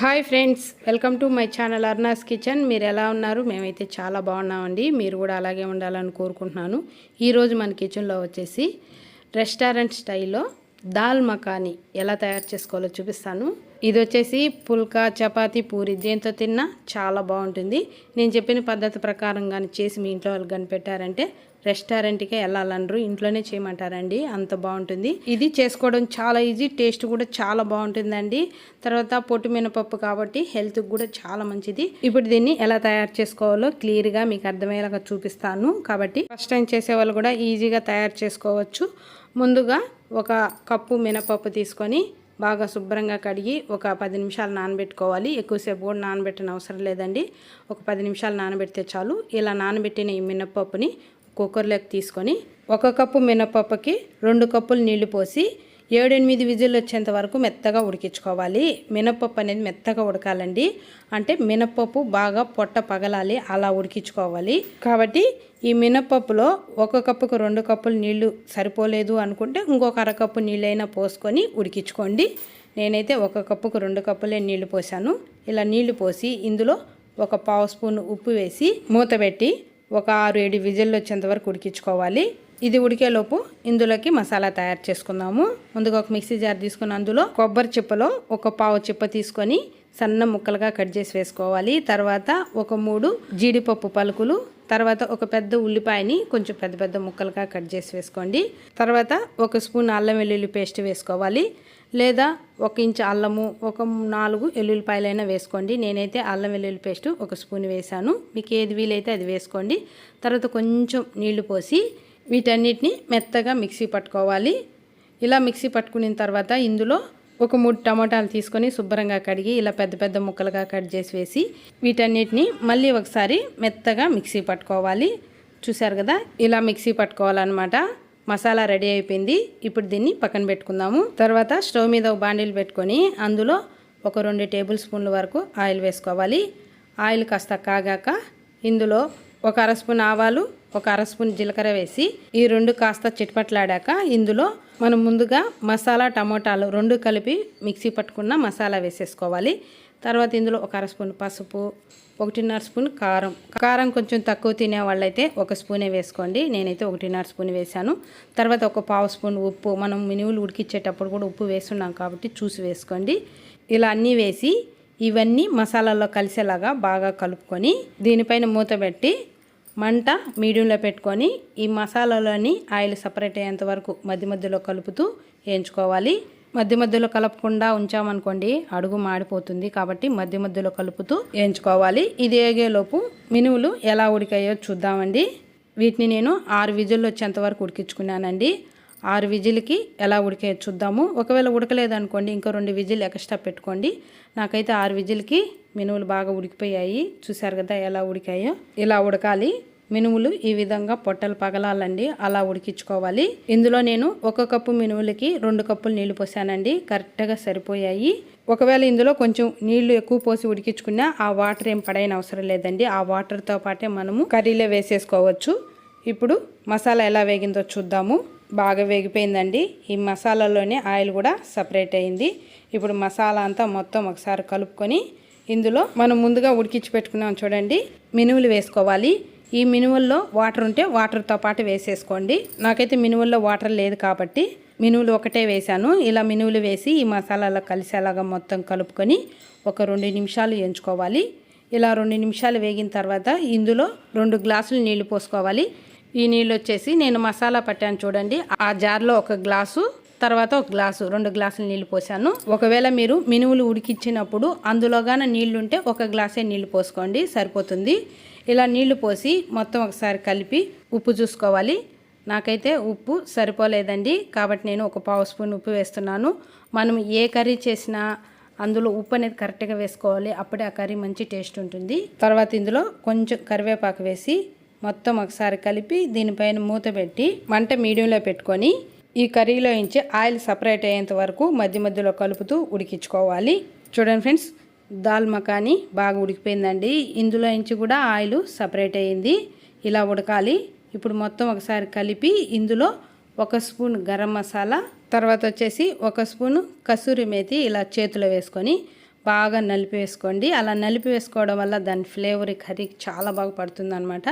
Hi friends welcome to my channel Arna's kitchen. మీరు ఎలా ఉన్నారు? మేమైతే చాలా బాగున్నామండి. మీరు కూడా అలాగే ఉండాలని కోరుకుంటున్నాను. ఈరోజు మన కిచెన్లో వచ్చేసి రెస్టారెంట్ స్టైల్లో దాల్ మకానీ ఎలా తయారు చేసుకోవాలో చూపిస్తాను. ఇది వచ్చేసి పుల్కా చపాతీ పూరి దేంతో తిన్నా చాలా బాగుంటుంది. నేను చెప్పిన పద్ధతి ప్రకారం కానీ చేసి మీ ఇంట్లో వాళ్ళు కానీ పెట్టారంటే రెస్టారెంట్కే వెళ్ళాలనరు ఇంట్లోనే చేయమంటారండి. అంత బాగుంటుంది. ఇది చేసుకోవడం చాలా ఈజీ టేస్ట్ కూడా చాలా బాగుంటుందండి. తర్వాత పొట్టు మినపప్పు కాబట్టి హెల్త్కి కూడా చాలా మంచిది. ఇప్పుడు దీన్ని ఎలా తయారు చేసుకోవాలో క్లియర్గా మీకు అర్థమయ్యేలాగా చూపిస్తాను. కాబట్టి ఫస్ట్ టైం చేసే వాళ్ళు కూడా ఈజీగా తయారు చేసుకోవచ్చు. ముందుగా ఒక కప్పు మినపప్పు తీసుకొని బాగా శుభ్రంగా కడిగి ఒక పది నిమిషాలు నానబెట్టుకోవాలి. ఎక్కువసేపు కూడా నానబెట్టిన అవసరం లేదండి. ఒక పది నిమిషాలు నానబెడితే చాలు. ఇలా నానబెట్టిన ఈ మినపప్పుని కుక్కర్లోకి తీసుకొని ఒక కప్పు మినపప్పుకి రెండు కప్పులు నీళ్ళు పోసి ఏడెనిమిది విజిల్లు వచ్చేంత వరకు మెత్తగా ఉడికించుకోవాలి. మినపప్పు అనేది మెత్తగా ఉడకాలండి. అంటే మినపప్పు బాగా పొట్ట పగలాలి అలా ఉడికించుకోవాలి. కాబట్టి ఈ మినపప్పులో ఒక కప్పుకు రెండు కప్పులు నీళ్ళు సరిపోలేదు అనుకుంటే ఇంకొక అరకప్పు నీళ్ళైనా పోసుకొని ఉడికించుకోండి. నేనైతే ఒక కప్పుకు రెండు కప్పులే నీళ్ళు పోసాను. ఇలా నీళ్ళు పోసి ఇందులో ఒక పావు స్పూన్ ఉప్పు వేసి మూత పెట్టి ఒక ఆరు ఏడు విజిల్లు వచ్చేంత వరకు ఉడికించుకోవాలి. ఇది ఉడికేలోపు ఇందులోకి మసాలా తయారు చేసుకుందాము. ముందుగా ఒక మిక్సీ జార్ తీసుకుని అందులో కొబ్బరి చిప్పలో ఒక పావు చిప్ప తీసుకొని సన్న ముక్కలుగా కట్ చేసి వేసుకోవాలి. తర్వాత ఒక మూడు జీడిపప్పు పలుకులు తర్వాత ఒక పెద్ద ఉల్లిపాయని కొంచెం పెద్ద పెద్ద ముక్కలుగా కట్ చేసి వేసుకోండి. తర్వాత ఒక స్పూన్ అల్లం వెల్లుల్లి పేస్ట్ వేసుకోవాలి. లేదా ఒక ఇంచు అల్లము ఒక నాలుగు ఎల్లుల్లిపాయలైనా వేసుకోండి. నేనైతే అల్లం వెల్లుల్లి పేస్ట్ ఒక స్పూన్ వేసాను మీకు ఏది వీలైతే అది వేసుకోండి. తర్వాత కొంచెం నీళ్ళు పోసి వీటన్నిటిని మెత్తగా మిక్సీ పట్టుకోవాలి. ఇలా మిక్సీ పట్టుకున్న తర్వాత ఇందులో ఒక మూడు టమాటాలు తీసుకొని శుభ్రంగా కడిగి ఇలా పెద్ద పెద్ద ముక్కలుగా కట్ చేసి వేసి వీటన్నిటిని మళ్ళీ ఒకసారి మెత్తగా మిక్సీ పట్టుకోవాలి. చూసారు కదా? ఇలా మిక్సీ పట్టుకోవాలన్నమాట. మసాలా రెడీ అయిపోయింది. ఇప్పుడు దీన్ని పక్కన పెట్టుకుందాము. తర్వాత స్టవ్ మీద ఒక బాండీలు పెట్టుకొని అందులో ఒక రెండు టేబుల్ స్పూన్ల వరకు ఆయిల్ వేసుకోవాలి. ఆయిల్ కాస్త కాగాక ఇందులో ఒక అర స్పూన్ ఆవాలు ఒక అర స్పూన్ జీలకర్ర వేసి ఈ రెండు కాస్త చిట్పట్లాడాక ఇందులో మనం ముందుగా మసాలా టమోటాలు రెండు కలిపి మిక్సీ పట్టుకున్న మసాలా వేసేసుకోవాలి. తర్వాత ఇందులో ఒక అర స్పూన్ పసుపు ఒకటిన్నర స్పూన్ కారం. కారం కొంచెం తక్కువ తినే వాళ్ళైతే ఒక స్పూనే వేసుకోండి. నేనైతే ఒకటిన్నర స్పూన్ వేసాను తర్వాత ఒక పావు స్పూన్ ఉప్పు మనం మినువులు ఉడికిచ్చేటప్పుడు కూడా ఉప్పు వేస్తున్నాం కాబట్టి చూసి వేసుకోండి. ఇలా అన్నీ వేసి ఇవన్నీ మసాలాలో కలిసేలాగా బాగా కలుపుకొని దీనిపైన మూత పెట్టి మంట మీడియంలో పెట్టుకొని ఈ మసాలాలోని ఆయిల్ సపరేట్ అయ్యేంత వరకు మధ్య మధ్యలో కలుపుతూ వేయించుకోవాలి. మధ్య మధ్యలో కలపకుండా ఉంచామనుకోండి అడుగు మాడిపోతుంది కాబట్టి మధ్య మధ్యలో కలుపుతూ వేయించుకోవాలి. ఇది ఏగేలోపు మినువులు ఎలా ఉడికాయో చూద్దామండి. వీటిని నేను ఆరు విజుల్లో వచ్చేంత వరకు ఉడికించుకున్నానండి. ఆరు విజిల్కి ఎలా ఉడికే చూద్దాము. ఒకవేళ ఉడకలేదనుకోండి ఇంకో రెండు విజిల్ ఎక్స్ట్రా పెట్టుకోండి. నాకైతే ఆరు విజిల్కి మినువులు బాగా ఉడికిపోయాయి. చూశారు కదా ఎలా ఉడికాయో. ఇలా ఉడకాలి. మినుములు ఈ విధంగా పొట్టలు పగలాలండి. అలా ఉడికించుకోవాలి. ఇందులో నేను ఒక కప్పు మినుములకి రెండు కప్పులు నీళ్ళు పోసానండి. కరెక్ట్గా సరిపోయాయి. ఒకవేళ ఇందులో కొంచెం నీళ్ళు ఎక్కువ పోసి ఉడికించుకున్నా ఆ వాటర్ ఏం పడైన అవసరం లేదండి. ఆ వాటర్తో పాటే మనము కర్రీలో వేసేసుకోవచ్చు. ఇప్పుడు మసాలా ఎలా వేగిందో చూద్దాము. బాగా వేగిపోయిందండి. ఈ మసాలాలోనే ఆయిల్ కూడా సపరేట్ అయింది. ఇప్పుడు మసాలా అంతా మొత్తం ఒకసారి కలుపుకొని ఇందులో మనం ముందుగా ఉడికించి పెట్టుకున్నాం చూడండి. మినువులు వేసుకోవాలి. ఈ మినువుల్లో వాటర్ ఉంటే వాటర్తో పాటు వేసేసుకోండి. నాకైతే మినువుల్లో వాటర్ లేదు కాబట్టి మినువులు ఒకటే వేశాను. ఇలా మినువులు వేసి ఈ మసాలాలో కలిసేలాగా మొత్తం కలుపుకొని ఒక రెండు నిమిషాలు ఎంచుకోవాలి. ఇలా రెండు నిమిషాలు వేగిన తర్వాత ఇందులో రెండు గ్లాసులు నీళ్ళు పోసుకోవాలి. ఈ నీళ్ళు వచ్చేసి నేను మసాలా పట్టాను చూడండి. ఆ జార్లో ఒక గ్లాసు తర్వాత ఒక గ్లాసు రెండు గ్లాసులు నీళ్ళు పోసాను. ఒకవేళ మీరు మినువులు ఉడికిచ్చినప్పుడు అందులోగాన నీళ్ళు ఉంటే ఒక గ్లాసే నీళ్ళు పోసుకోండి సరిపోతుంది. ఇలా నీళ్ళు పోసి మొత్తం ఒకసారి కలిపి ఉప్పు చూసుకోవాలి. నాకైతే ఉప్పు సరిపోలేదండి కాబట్టి నేను ఒక పావు స్పూన్ ఉప్పు వేస్తున్నాను. మనం ఏ కర్రీ చేసినా అందులో ఉప్పు అనేది కరెక్ట్గా వేసుకోవాలి అప్పుడే ఆ కర్రీ మంచి టేస్ట్ ఉంటుంది. తర్వాత ఇందులో కొంచెం కరివేపాకు వేసి మొత్తం ఒకసారి కలిపి దీనిపైన మూత పెట్టి మంట మీడియంలో పెట్టుకొని ఈ కర్రీలో ఇంచి ఆయిల్ సపరేట్ అయ్యేంత వరకు మధ్య మధ్యలో కలుపుతూ ఉడికించుకోవాలి. చూడండి ఫ్రెండ్స్ దాల్ మకాని బాగా ఉడికిపోయిందండి. ఇందులో నుంచి కూడా ఆయిల్ సపరేట్ అయ్యింది. ఇలా ఉడకాలి. ఇప్పుడు మొత్తం ఒకసారి కలిపి ఇందులో ఒక స్పూన్ గరం మసాలా తర్వాత వచ్చేసి ఒక స్పూను కసూరి మేతి ఇలా చేతిలో వేసుకొని బాగా నలిపి వేసుకోండి అలా నలిపి వేసుకోవడం వల్ల దాని ఫ్లేవర్ కర్రీకి చాలా బాగా పడుతుందనమాట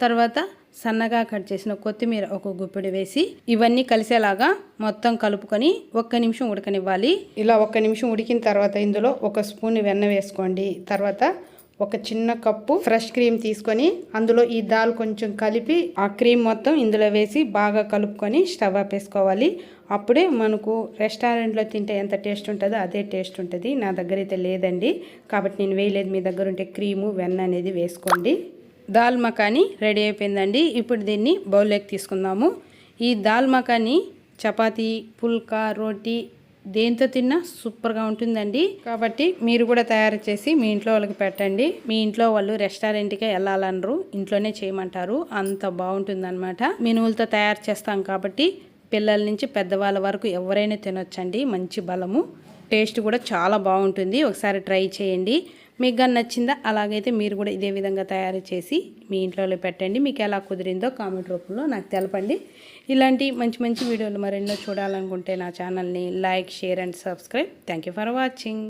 తర్వాత సన్నగా కట్ చేసిన కొత్తిమీర ఒక గుప్పిడి వేసి ఇవన్నీ కలిసేలాగా మొత్తం కలుపుకొని ఒక్క నిమిషం ఉడకనివ్వాలి. ఇలా ఒక్క నిమిషం ఉడికిన తర్వాత ఇందులో ఒక స్పూన్ వెన్న వేసుకోండి. తర్వాత ఒక చిన్న కప్పు ఫ్రెష్ క్రీమ్ తీసుకొని అందులో ఈ దాల్ కొంచెం కలిపి ఆ క్రీమ్ మొత్తం ఇందులో వేసి బాగా కలుపుకొని స్టవ్ ఆపేసుకోవాలి. అప్పుడే మనకు రెస్టారెంట్లో తింటే ఎంత టేస్ట్ ఉంటుందో అదే టేస్ట్ ఉంటుంది. నా దగ్గర అయితే లేదండి. కాబట్టి నేను వేయలేదు. మీ దగ్గర ఉంటే క్రీము వెన్న అనేది వేసుకోండి. దాల్ మకాని రెడీ అయిపోయిందండి. ఇప్పుడు దీన్ని బౌల్లోకి తీసుకుందాము. ఈ దాల్ మకాని చపాతీ పుల్కా రోటీ దేంతో తిన్నా సూపర్గా ఉంటుందండి. కాబట్టి మీరు కూడా తయారు చేసి మీ ఇంట్లో వాళ్ళకి పెట్టండి. మీ ఇంట్లో వాళ్ళు రెస్టారెంట్కే వెళ్ళాలనరు ఇంట్లోనే చేయమంటారు. అంత బాగుంటుందన్నమాట. మినువులతో తయారు చేస్తాం కాబట్టి పిల్లల నుంచి పెద్దవాళ్ళ వరకు ఎవరైనా తినొచ్చండి. మంచి బలము. టేస్ట్ కూడా చాలా బాగుంటుంది. ఒకసారి ట్రై చేయండి. మీకు కానీ నచ్చిందా అలాగైతే మీరు కూడా ఇదే విధంగా తయారు చేసి మీ ఇంట్లో పెట్టండి. మీకు ఎలా కుదిరిందో కామెంట్ రూపంలో నాకు తెలపండి. ఇలాంటి మంచి మంచి వీడియోలు మరెన్నో చూడాలనుకుంటే నా ఛానల్ని like share and subscribe. Thank for watching